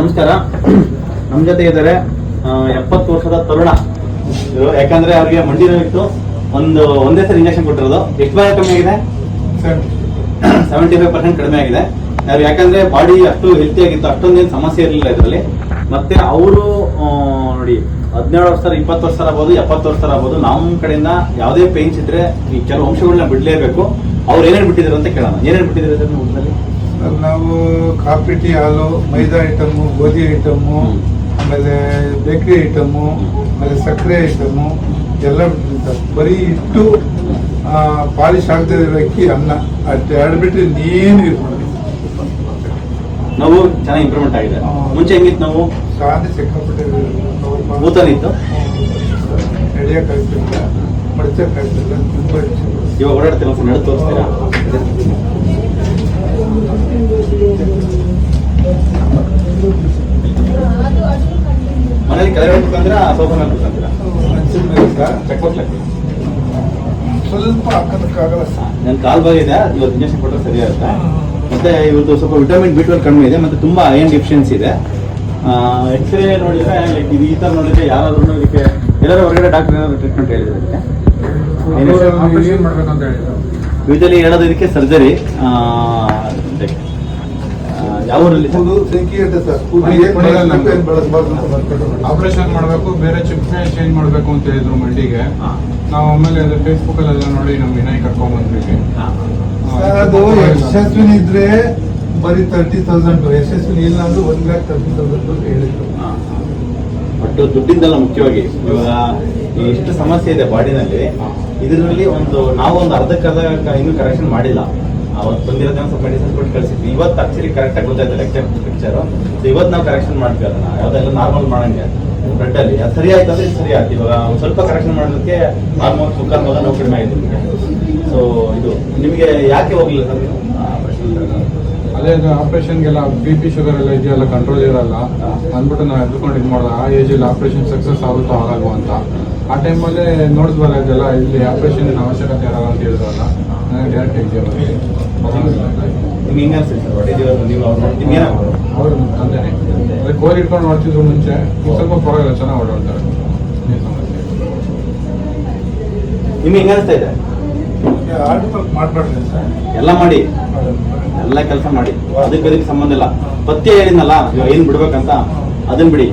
ನಮಸ್ಕಾರ. ನಮ್ಮ ಜೊತೆ ಇದ್ದಾರೆ ಎಪ್ಪತ್ತು ವರ್ಷದ ತರುಣ. ಯಾಕಂದ್ರೆ ಅವ್ರಿಗೆ ಮಂಡಿ ನೋವಿತ್ತು ಒಂದು, ಒಂದೇ ಸರಿ ಇಂಜೆಕ್ಷನ್ ಕೊಟ್ಟಿರೋದು. ಎಷ್ಟು ಬಾರಿ ಕಮ್ಮಿ ಆಗಿದೆ? ಸೆವೆಂಟಿ ಫೈವ್ ಪರ್ಸೆಂಟ್ ಕಡಿಮೆ ಆಗಿದೆ. ಅವ್ರು ಯಾಕಂದ್ರೆ ಬಾಡಿ ಅಷ್ಟು ಹೆಲ್ತಿ ಆಗಿತ್ತು, ಅಷ್ಟೊಂದೇನು ಸಮಸ್ಯೆ ಇರಲಿಲ್ಲ ಇದರಲ್ಲಿ. ಮತ್ತೆ ಅವರು ನೋಡಿ, ಹದಿನೇಳು ವರ್ಷ, ಇಪ್ಪತ್ತು ವರ್ಷ ಆಗ್ಬೋದು, ಎಪ್ಪತ್ತು ವರ್ಷ ಆಗ್ಬೋದು ನಮ್ಮ ಕಡೆಯಿಂದ ಯಾವುದೇ ಪೇನ್ಸ್ ಇದ್ರೆ ಈ ಕೆಲವು ಅಂಶಗಳನ್ನ ಬಿಡಲೇಬೇಕು. ಅವ್ರು ಏನೇನು ಬಿಟ್ಟಿದ್ರು ಅಂತ ಕೇಳೋಣ. ಏನೇನು ಬಿಟ್ಟಿದ್ದಾರೆ ಸರ್ ನಾವು ಕಾಫಿ ಟೀ ಹಾಲು ಮೈದಾ ಐಟಮು ಗೋಧಿ ಐಟಮು. ಆಮೇಲೆ ಬೇಕರಿ ಐಟಮು ಆಮೇಲೆ ಸಕ್ಕರೆ ಐಟಮು ಎಲ್ಲ ಬರೀ ಇಟ್ಟು ಪಾಲಿಶ್ ಆಗದೇ ಇರೋ ಅಕ್ಕಿ ಅನ್ನ. ಅಷ್ಟು ಎರಡು ಬಿಟ್ಟರೆ ಇನ್ನೇನು ಯೂಸ್ ಮಾಡಿ ನಾವು ಚೆನ್ನಾಗಿ ಇಂಪ್ರೂವ್ಮೆಂಟ್ ಆಗಿದೆ. ಮುಂಚೆ ಹೆಂಗಿತ್ತು ನಾವು? ಶಾಂತಿ ಸಿಕ್ಕಾಪಟ್ಟೆ ಊತನಿತ್ತು? ನಡೆಯೋಕ್ಕಾಗ್ತಿಲ್ಲ ಮಡಚಕ್ಕಾಗ್ತಿಲ್ಲ ತುಂಬ ಇವಾಗ ಓಡಾಡ್ತೀವಿ ಒಂದ್ಸಲ ನಡೆ ತೋರಿಸ್ತೀರಾ? ಮನೇಲಿ ಕೆಳಗಡೆ ಕುತ್ಕೊಂಡ್ರ ಆ ಮೇಲೆ ಕುತ್ಕೊಂತೀರ ಹಂಚಿನ ಮೇಲೆ ಸಹ ಚೆಕ್ ಕೊಟ್ಲಕ್ಕೆ ಸ್ವಲ್ಪ ಹಾಕೋದಕ್ಕಾಗಲ್ಲ ಸರ್. ನನ್ನ ಕಾಲ್ ಇದೆ ಇವತ್ತು ಇಂಜೆಕ್ಷನ್ ಕೊಟ್ಟರೆ ಸರಿ ಆಗುತ್ತೆ. ಮತ್ತೆ ಇವತ್ತು ಸ್ವಲ್ಪ ವಿಟಮಿನ್ ಬಿ ಟ್ವೆಲ್ ಕಡಿಮೆ ಇದೆ ಮತ್ತೆ ತುಂಬಾ ಐರನ್ ಡಿಫಿಷಿಯನ್ಸಿ ಇದೆ. ಎಕ್ಸ್ರೇ ನೋಡಿದ್ರೆ ಲೈಕ್ ಇದು ಈ ತರ ನೋಡಿದ್ರೆ ಯಾರಾದ್ರೂ ಇದಕ್ಕೆ ಎಲ್ಲರೂ ಹೊರಗಡೆ ಡಾಕ್ಟರ್ ಏನಾದ್ರು ಟ್ರೀಟ್ಮೆಂಟ್ ಹೇಳಿದ್ರೆ ಇದಕ್ಕೆ ಹೇಳಿದ್ರು? ಯೂಶಲಿ ಹೇಳೋದು ಇದಕ್ಕೆ ಸರ್ಜರಿ ಬರ್ಕೊಂಡು ಆಪರೇಷನ್ ಮಾಡಬೇಕು ಬೇರೆ ಚಿಪ್ನೇ ಚೇಂಜ್ ಮಾಡಬೇಕು ಅಂತ ಹೇಳಿದ್ರು ಮಂಡಿಗೆ ಹಾ. ನಾವು ಆಮೇಲೆ ಅದು ಫೇಸ್ಬುಕ್ ಅಲ್ಲೆಲ್ಲ ನೋಡಿ ನಮ್ ವಿನಯ್ ಕರ್ಕೊಂಡ್ ಬಂದ್ವಿ. ಅದು ಯಶಸ್ವಿನಿ ಇದ್ರೆ ಬರೀ ತರ್ಟಿ ತೌಸಂಡ್ ಯಶಸ್ವಿನಿ ಇಲ್ಲ ಅಂದ್ರೆ ಒನ್ ಲ್ಯಾಕ್ ತರ್ಟಿ ತೌಸಂಡ್ ಹೇಳಿದ್ರು. ಹಾ. ಬಟ್ ದುಡ್ಡಿಂದಲ್ಲ ಮುಖ್ಯವಾಗಿ ಇವಾಗ ಎಷ್ಟು ಇಷ್ಟು ಸಮಸ್ಯೆ ಇದೆ ಬಾಡಿನಲ್ಲಿ. ಇದರಲ್ಲಿ ಒಂದು ನಾವು ಒಂದು ಅರ್ಧಕ್ಕರ್ಧ ಇನ್ನೂ ಕರೆಕ್ಷನ್ ಮಾಡಿಲ್ಲ. ಅವತ್ತು ಬಂದಿರೋದನ್ನ ಸ್ವಲ್ಪ ಮೆಡಿಸಿನ್ ಕೊಟ್ಟು ಕಳಿಸಿದ್ವಿ. ಇವತ್ತು ಆಕ್ಚುಲಿ ಕರೆಕ್ಟಾಗಿ ಗೊತ್ತಾಯ್ತು ಲೆಕ್ಚರ್ ಪಿಕ್ಚರ್ ಇವತ್ತು ನಾವು ಕರೆಕ್ಷನ್ ಮಾಡ್ತೀವಿ ಅದನ್ನ. ಯಾವುದೆಲ್ಲ ನಾರ್ಮಲ್ ಮಾಡಂಗೆ. ಬ್ಲಡ್ ಅಲ್ಲಿ. ಅದು ಸರಿ ಆಯ್ತು ಅಂದ್ರೆ ಸರಿ ಆಯ್ತು. ಇವಾಗ ಸ್ವಲ್ಪ ಕರೆಕ್ಷನ್ ಮಾಡೋದಕ್ಕೆ ಆಲ್ಮೋಸ್ಟ್ ಮಗ ನೋವು ಕಡಿಮೆ ಆಯ್ತು ಸೊ ಇದು ನಿಮಗೆ ಯಾಕೆ ಹೋಗ್ಲಿಲ್ಲ ಸರ್ ಅದೇ ಆಪರೇಷನ್ಗೆಲ್ಲ ಬಿ ಪಿ ಶುಗರ್ ಎಲ್ಲ ಇದೆಯಲ್ಲ ಕಂಟ್ರೋಲ್ ಇರಲ್ಲ ಅಂದ್ಬಿಟ್ಟು ನಾವು ಎದ್ಕೊಂಡು ಇದು ಮಾಡೋದು ಆ ಏಜಲ್ಲಿ ಆಪರೇಷನ್ ಸಕ್ಸಸ್ ಆಗುತ್ತೋ ಆಗಲ್ವೋ ಅಂತ. ಆ ಟೈಮಲ್ಲೇ ನೋಡಿದ್ವಲ್ಲ ಇದೆಲ್ಲ ಇಲ್ಲಿ ಆಪರೇಷನ್ ಅವಶ್ಯಕತೆ ಇರಲ್ಲ ಅಂತ ಹೇಳಿದ್ರಲ್ಲ ಡೈರೆಕ್ಟ್ ಎಕ್ಸಾಮ್ ಅವ್ರು ಅದೇ ಕೋರ್ ಇಟ್ಕೊಂಡು ನೋಡ್ತಿದ್ರು ಮುಂಚೆ ಸ್ವಲ್ಪ ಪರವಾಗಿಲ್ಲ ಚೆನ್ನಾಗಿ ಓಡಾಡ್ತಾರೆ. ನಿಮ್ಗೆ ಹೆಂಗ ಅನಿಸ್ತಾ ಇದೆ? ಮಾಡ್ಬಾರ್ದು ಸರ್. ಎಲ್ಲ ಮಾಡಿ. ಎಲ್ಲ ಕೆಲಸ ಮಾಡಿ. ಅದಕ್ಕೆ ಅದಕ್ಕೆ ಸಂಬಂಧ ಇಲ್ಲ. ಪತ್ತೆ ಹೇಳಿದ್ನಲ್ಲ ಏನ್ ಬಿಡ್ಬೇಕಂತ ಅದನ್ನ ಬಿಡಿ.